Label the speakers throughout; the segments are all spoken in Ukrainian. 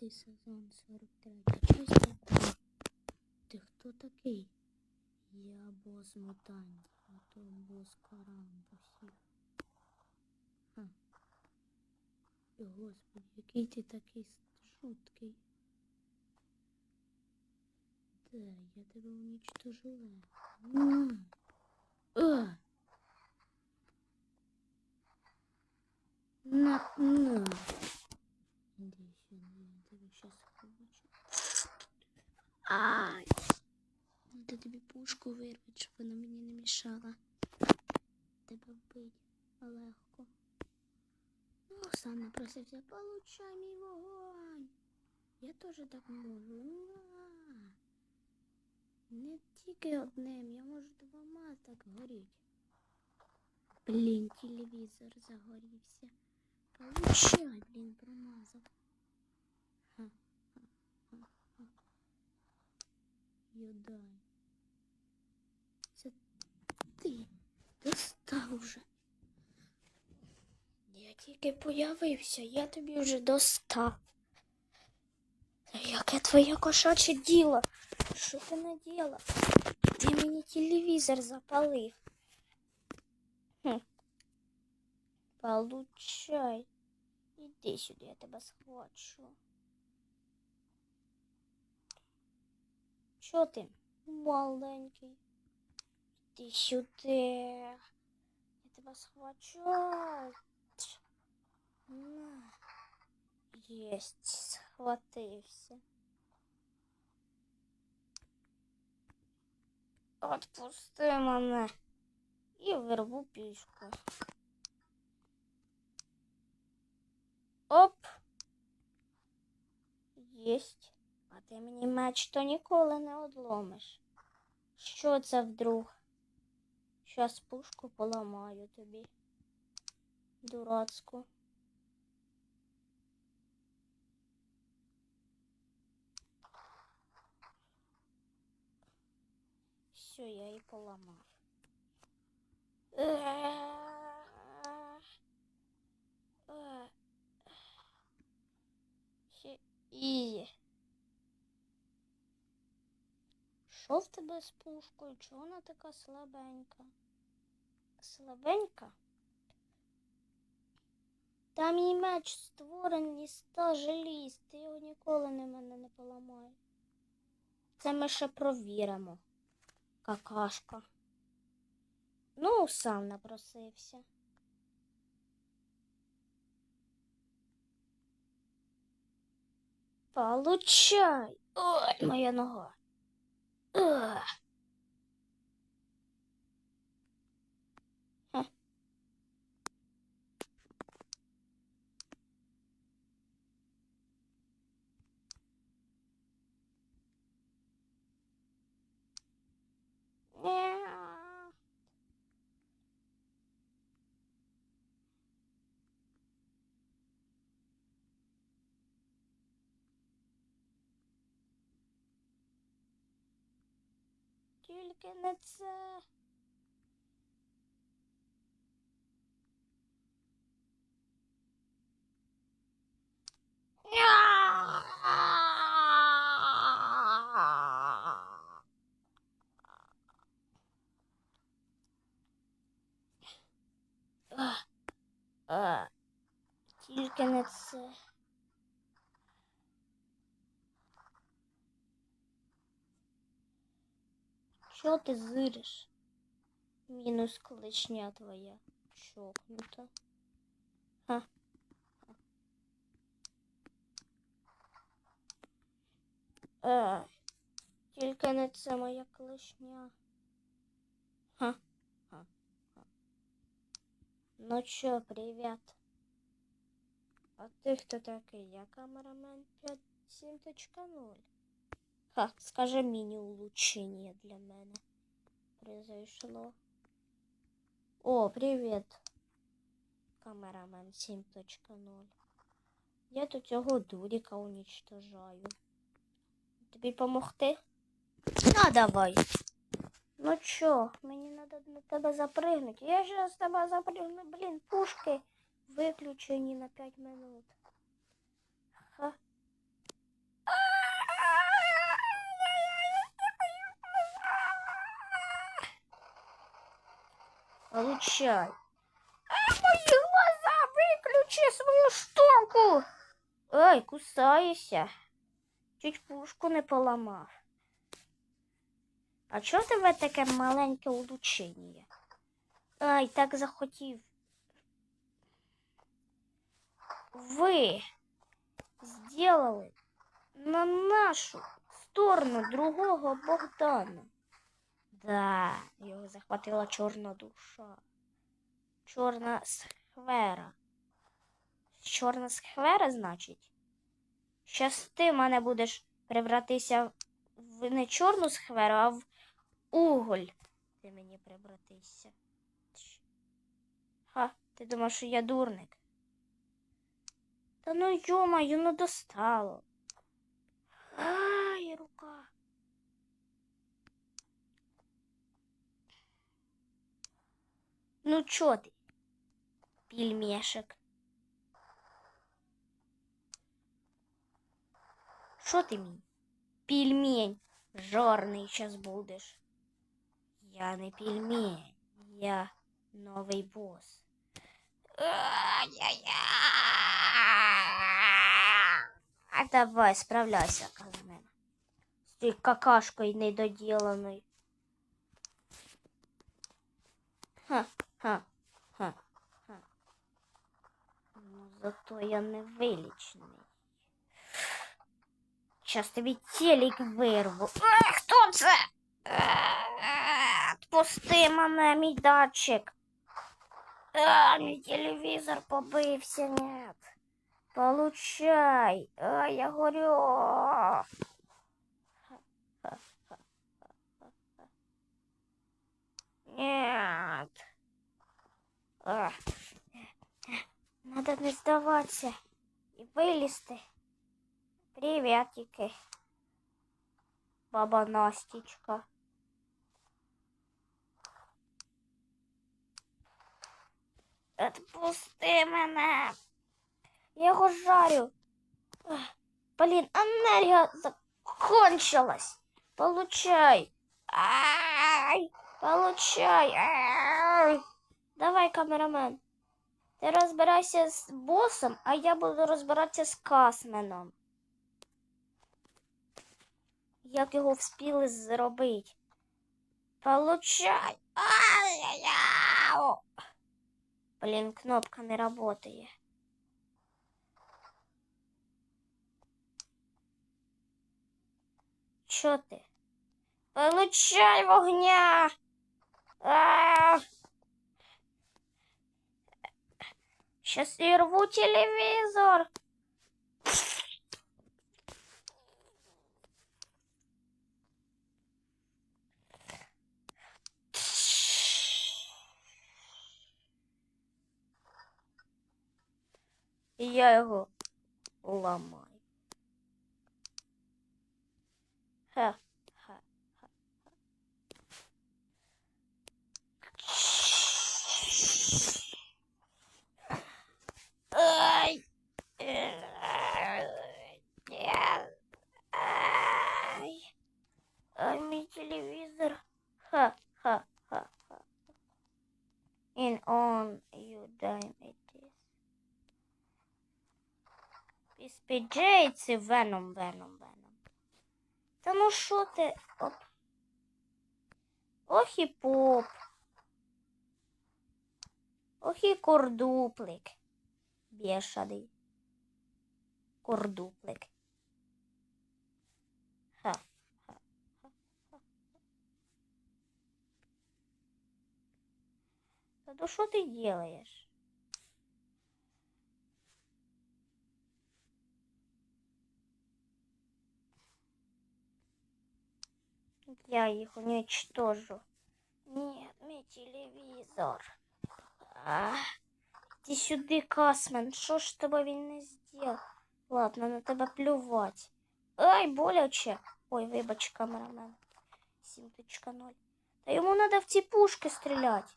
Speaker 1: Шостий сезон, 43 частина. Ти хто такий? Я бос мутантів, а то бос карамбусів. Господи, який ти такий жуткий. Да, я тебе уничтожила. На. На, на. Иди сюда, я тебе сейчас хочу. Ай. Надо тобі пушку вирвати, щоб вона мені не мішала. Тебе вбить легко. Ну, сам напросився, получай мій вогонь. Я теж так можу. Не тільки одним, я можу двома так горіти. Блін, телевізор загорівся. Получай, блін, промазав. Ха, ха, ха, ха. Йодай. Це ти достав вже. Я тільки появився, я тобі вже достав. Та Яке твоє кошаче діло? Що ти наділа? Ти мені телевізор запалив. Хм. Получай. Іди сюди, я тебе схвачу. Чо ти? Маленький. Іди сюди. Я тебе схвачу. На. Єсть, схватився. Отпусти мене і вирву пішку. Оп. Єсть. Ти мені меч то ніколи не одломиш. Що це вдруг? Щас пушку поламаю тобі. Дурацьку. Все, я її поламав. Ще Що в тебе з пушкою? Чого вона така слабенька? Слабенька? Та мій меч створений з ста желіз, ти його ніколи на мене не поламаєш. Це ми ще провіримо. Какашка. Ну, сам напросився. Получай. Ой, моя нога. Ugh. Тільки не це. А, а, Тільки не це. Чого ти зириш? Мінус клешня твоя чокнута. Ха. Е, тільки не це моя клешня. Ха. Ха. Ха. Ну чо, привіт. А ти хто такий? Я камерамен 57.0. Ха, скажи міні-улучшення для мене произошло. О, привіт. Камерамен 7.0. Я тут цього дуріка уничтожаю. Тобі помогти? А, давай. Ну чо, мені треба на тебе запригнути. Я зараз тебе запригну, блін, пушки виключені на 5 минут. Получай. А мої глаза, виключи свою штуку. Ой, кусаєшся. Чуть пушку не поламав. А чого тебе таке маленьке улучшення? Ай, так захотів. Ви сделали на нашу сторону другого Богдана. Да, його захватила чорна душа. Чорна схвера. Чорна схвера, значить? Щас ти мене будеш прибратися в не чорну схверу, а в уголь. Ти мені прибратися. Ха, ти думав, що я дурник? Та ну йомаю, ну достало. Ай, рука. Ну чо ти? Пільмешек. Що ти мій? Пельмень. Жорний щас будеш. Я не пельмень, я новий бос. А давай, справляйся, Казмен. З тією какашкою недоділеною. Ха, Ха, ха, ха. Ну, зато я не вилічений. Щас тобі телек вирву. Е, хто це? Е, Отпусти мене, мій датчик. А, мій телевізор побився, нет. Получай. А, я горю. Нет. А. Надо не здаватися і вилізти. Приветики. Баба Настечка. Отпусти мене. Я його жарю. Блін, енергія закончилась. Получай. Ай, получай. Ай. Давай, камерамен. Ти розбирайся з босом, а я буду розбиратися з Касменом. Як його вспіли зробити? Получай. Блін, кнопка не работає. Чо ти? Получай вогня. А! Щас і рву телевізор. І я його ламаю. Ха. Ай! Ай! Ай, мій телевізор. Ха, ха, ха, ха. In on you dime it is. PSPJ це Venom, Venom, Venom. Та ну що ти? Оп. Ох і поп. Ох і кордуплик. Бешаний. Кордуплик. Ха. Та ну що ти делаєш? Я их уничтожу. Нет, мой телевизор. А, иди сюди, Касмен. Що ж тебе він не зробив? Ладно, на тебе плювать. Ай, боляче. Ой, вибач, камерамен. 7.0. Та йому треба в ці пушки стріляти.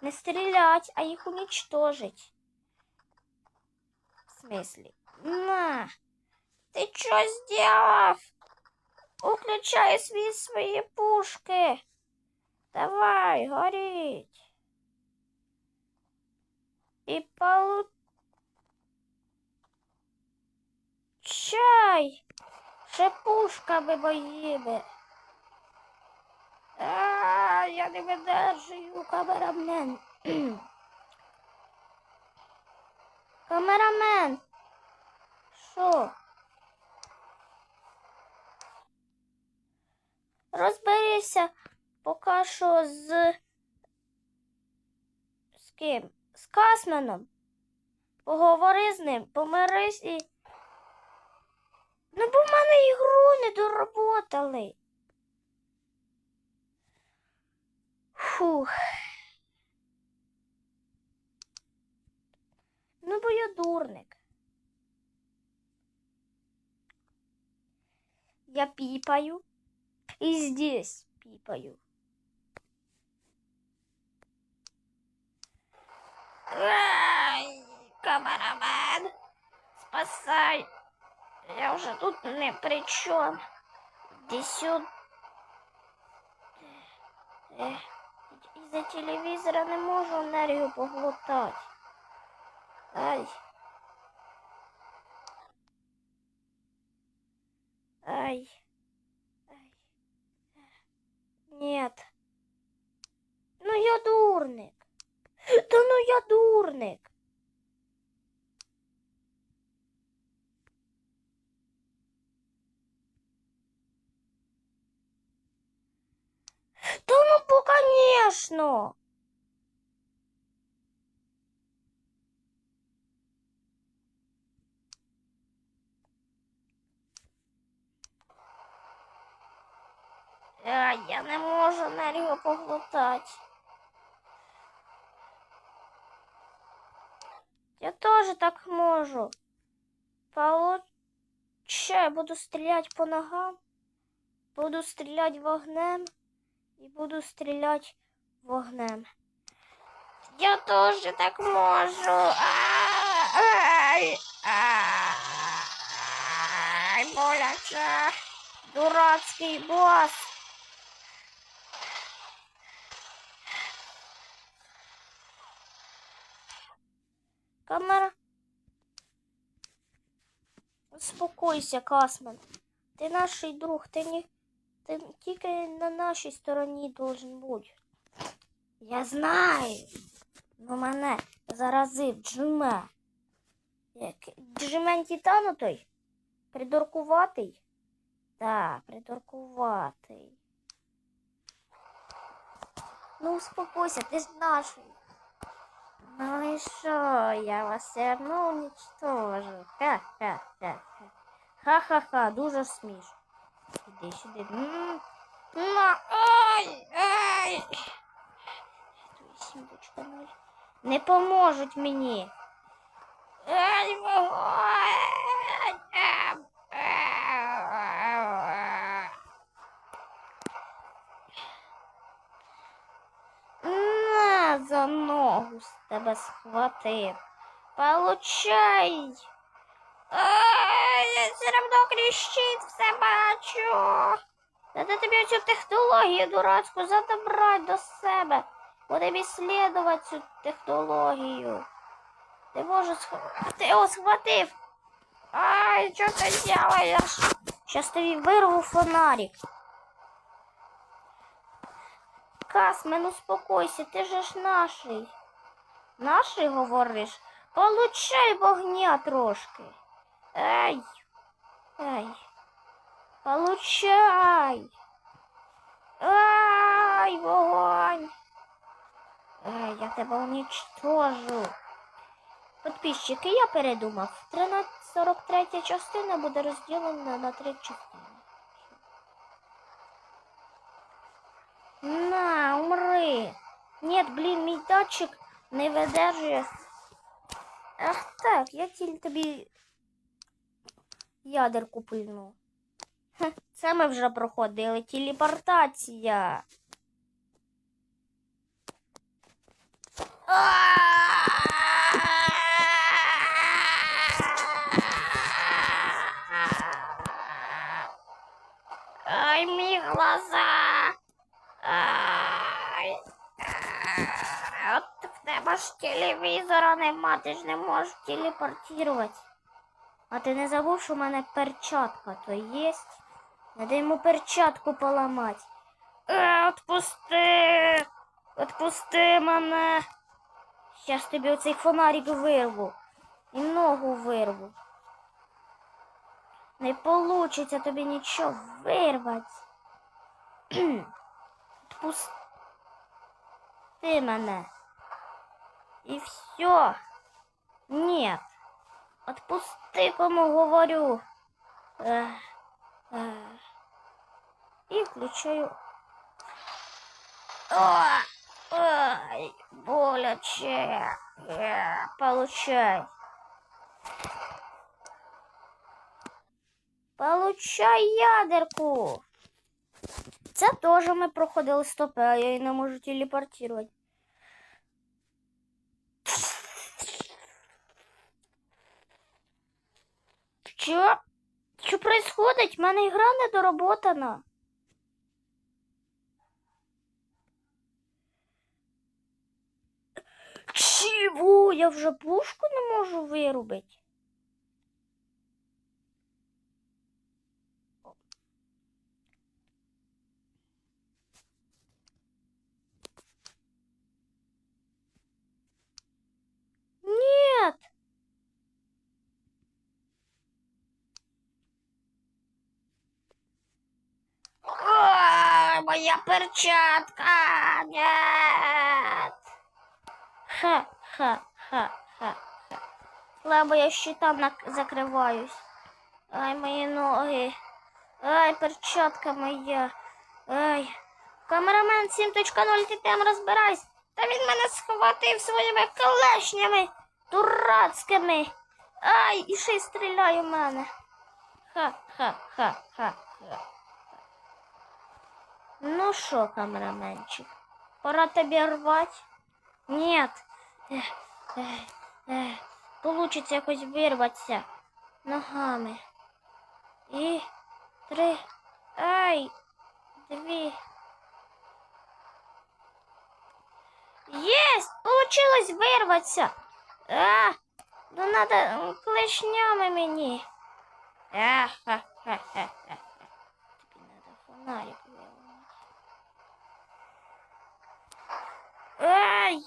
Speaker 1: Не стрілять, а їх уничтожить. В смысле? На! Ти що зробив? Включай свої свої пушки. Давай, горіть. І получай шипушками моїми. А, я не видержую, камерамен. Камерамен. Що? Розберися поки що з. З ким? З Касменом. Поговори з ним, помирись і. Ну, бо в мене ігру не доработали. Фух. Ну, бо я дурник. Я пипаю. И здесь пипаю. Ай, камерамен, спасай. Я уже тут не при чем. Иди сюда. Ех, Із-за телевізора не можу енергію поглотати. Ай. Ай. Ай. Нет. Ну я дурник. Та ну я дурник. Та ну конечно. А, я не можу енергію поглотати. Я тоже так можу. Получай, буду стрілять по ногам, буду стріляти вогнем і буду стріляти вогнем. Я теж так можу. Ай, ай, боляче. Дурацький бос. Камера. Успокойся, Касман. Ти наш друг, ти не ти тільки на нашій стороні должен бути. Я знаю. Ну мене заразив Джиме. Джимен Титану той? Придуркуватий? Так, придуркуватий. Ну, успокойся, ти ж наший. Ну и шо, я вас все одно уничтожу. Ха-ха-ха. Ха-ха-ха, дуже смішно. Іди сюди. На, ай, ай. Сімдочка нуль. Не поможуть мені. Ай, вогонь. Ем, е, На, за з тебе схватив. Получай. Ай, все равно крещить, все бачу. Треба тобі цю технологію дурацьку задобрати до себе. Будемо іслідувати цю технологію. Ти можеш схватити. Ти його схватив. Ай, що ти делаєш? Щас тобі вирву фонарик. Касмен, успокойся, ти же ж наший. Наший говориш? Получай вогня трошки. Ай. Ай. Получай. Ай, вогонь. Ай, я тебе уничтожу. Подписчики, я передумав. 1343 частина буде розділена на три частини. На, умри. Нет, блін, мій датчик не видержує. Ах так, я тільки тобі ядерку пильну. Це ми вже проходили. Телепортація. Ай, мої глаза. Ай. От в тебе ж теле телевізора нема, ти ж не можеш телепортувати. А ти не забув, що в мене перчатка то є? Надо йому перчатку поламати. Е, отпусти! Отпусти мене! Щас тобі оцей фонарик вирву. І ногу вирву. Не получиться тобі нічого вирвати. Отпусти мене. І все. Нет. Отпусти, кому говорю. Ех, ех. І включаю. О, ой, боляче. Е, Получай. Получай ядерку. Це теж ми проходили стопи, а я її не можу телепортувати. Що? Що происходить? В мене ігра недоработана. Чого? Я вже пушку не можу вирубити. Нет. Ой, моя перчатка. Нет. Ха-ха-ха-ха-ха. Я щитом закриваюсь. Ай, мої ноги. Ай, перчатка моя. Ай. Камерамен 7.0, ти там розбирайся. Та він мене схватив своїми колешнями дурацькими. Ай, і ще й стріляє в мене. Ха-ха-ха-ха-ха. Ну що, камераменчик, пора тобі ех, ех. Получиться якось вирватися ногами. І три. Ай, дві. Єсть! Получилось вирватися. А, ну надо клешнями мені. А, ха, ха, ха, ха. Тобі надо фонарик Ай!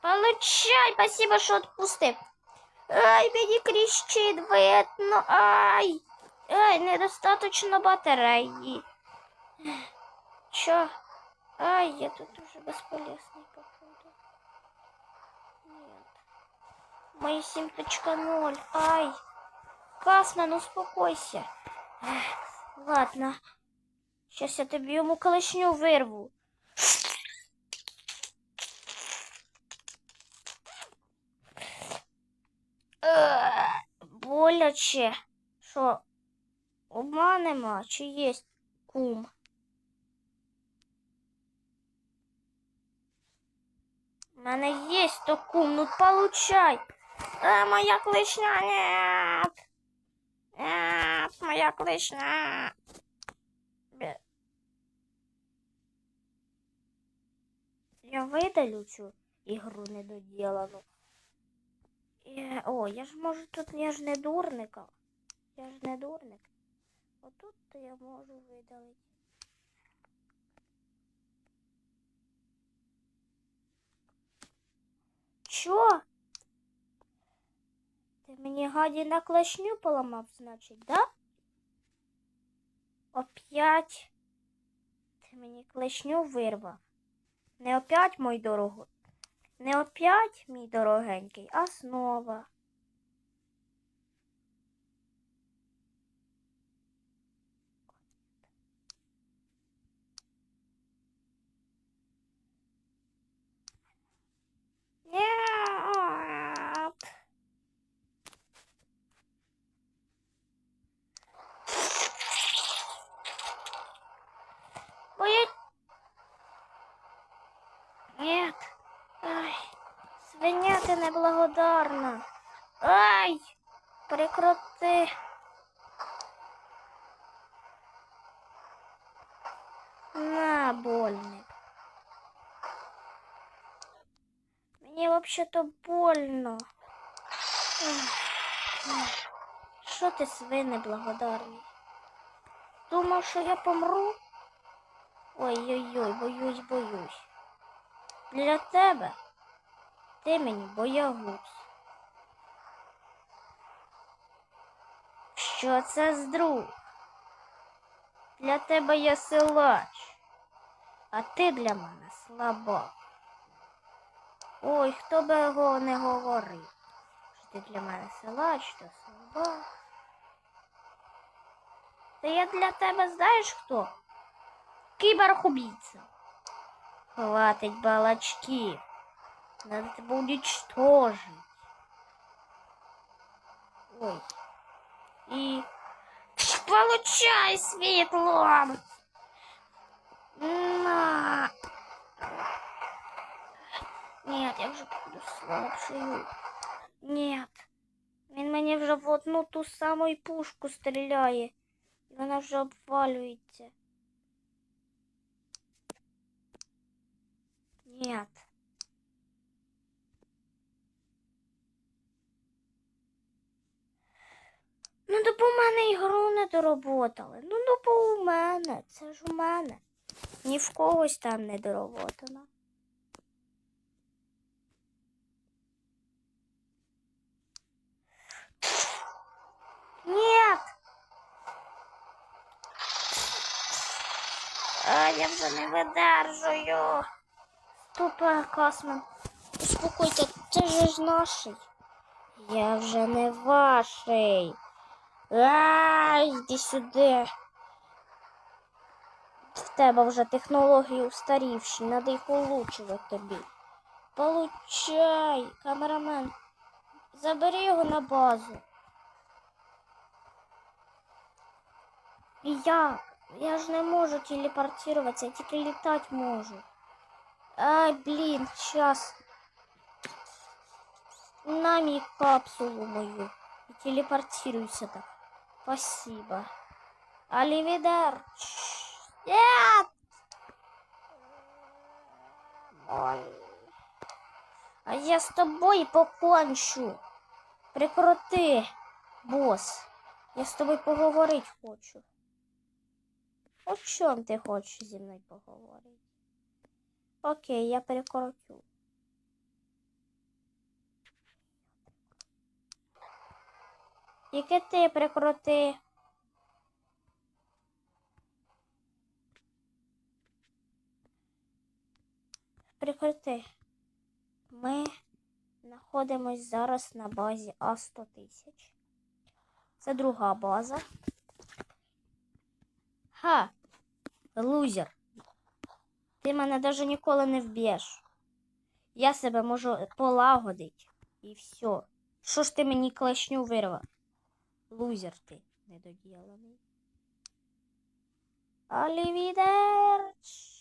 Speaker 1: Получай! Спасибо, що отпустив. Ай, мені кріщить видно. Ай! Ай, недостаточно батареї. Чо? Ай, я тут уже бесполезный, походу. Нет. Мои 7.0. Ай. Касмен, успокойся. Ех, Ладно. Сейчас я тобі йому колешню вирву. Боляче. Що? Ума нема, чи є кум? У мене є то кум, ну получай. А, моя клешня, нет. Нет, моя. Бе- Я видалю цю ігру недоділену. Е, О, я ж можу тут, я ж не дурника. Я ж не дурник. Отут то я можу видалити. Чо? Ти мені гаді на клешню поламав, значить, да? Опять. Ти мені клешню вирвав. Не опять, мой дорого. Не опять, мій дорогенький, а снова. Нет. Ой. Нет. Ай. Свиня ти неблагодарна. Ай. Прекрати. На, больник. Мені взагалі-то больно. Що ти свин неблагодарний? Думав, що я помру? Ой-ой-ой, боюсь, боюсь. Для тебе ти мені боягуз. Що це з друг? Для тебе я силач, а ти для мене слабак. Ой, хто би його не говорив, що ти для мене силач, то слабак. Та я для тебе знаєш хто? Кіберхубійця. Хватить балачки. Надо тебе уничтожить. Ой. И получай світло. На. Нет, я вже буду слабшою. Нет. Він мені вже в одну ту саму пушку стріляє. І вона вже обвалюється. Нет. Ну, то по мене ігру не дороботали. Ну, ну, бо у мене. Це ж у мене. Ні в когось там не дороботано. Нет! А, я вже не видержую. Стопе, Косман. Успокойте, це ж наший. Я вже не ваший. Ай, йди сюди. В тебе вже технології устарівші, надо їх улучшувати тобі. Получай, камерамен. Забери його на базу. Як? Я ж не можу телепортуватися, я тільки літати можу. Ай, блін, щас. На мій капсулу мою. И телепортируйся так. Спасибо. Оливидерч. Нет! Ой. А я с тобой покончу. Прикрути, босс. Я з тобою поговорити хочу. О чому ти хочеш зі мною поговорити? Окей, я перекоротю. Тільки ти прикрути. Прикрути. Ми знаходимось зараз на базі А100 тисяч. Це друга база. Ха! Лузер. Ти мене навіть ніколи не вб'єш. Я себе можу полагодити. І все. Що ж ти мені клешню вирвав? Лузер ти недоділений. Олівідерч.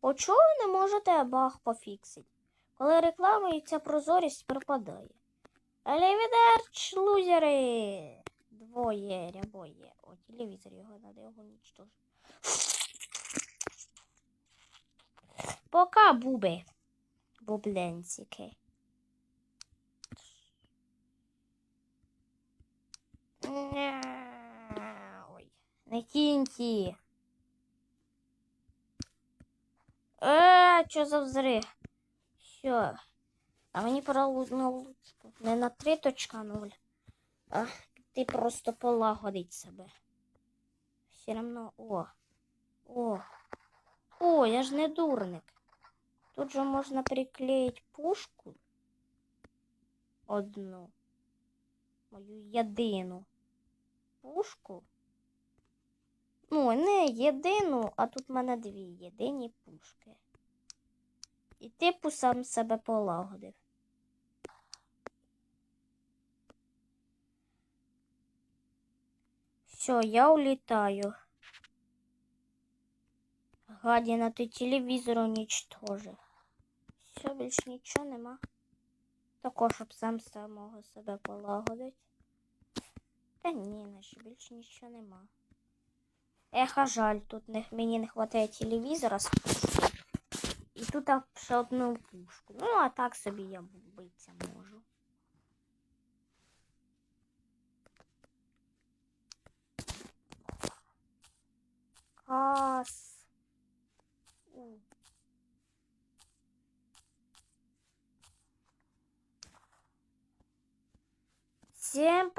Speaker 1: О чого ви не можете баг пофіксити? Коли рекламується прозорість пропадає. Олівідерч, лузери! Двоє, рябоє. О, телевізор його надо його уничтожити. Пока, буби. Бубленцики. Ой, не кіньте. Е, що за взрив? Що? А мені пора на луцьку. Не на 3.0, а ти просто полагодить себе. Все равно, о. О. О, я ж не дурник. Тут же можна приклеїти пушку. Одну. Мою єдину пушку. Ну, не єдину, а тут в мене дві єдині пушки. І типу сам себе полагодив. Все, я улітаю. Гадіна, ти телевізор уничтожив. Все, більш нічого нема. Також, щоб сам самого себе полагодить. Та ні, ну, наче більше нічого нема. Ех, а жаль, тут не, мені не вистачає телевізора з. І тут ще одну пушку. Ну, а так собі я битися можу. Клас. Всем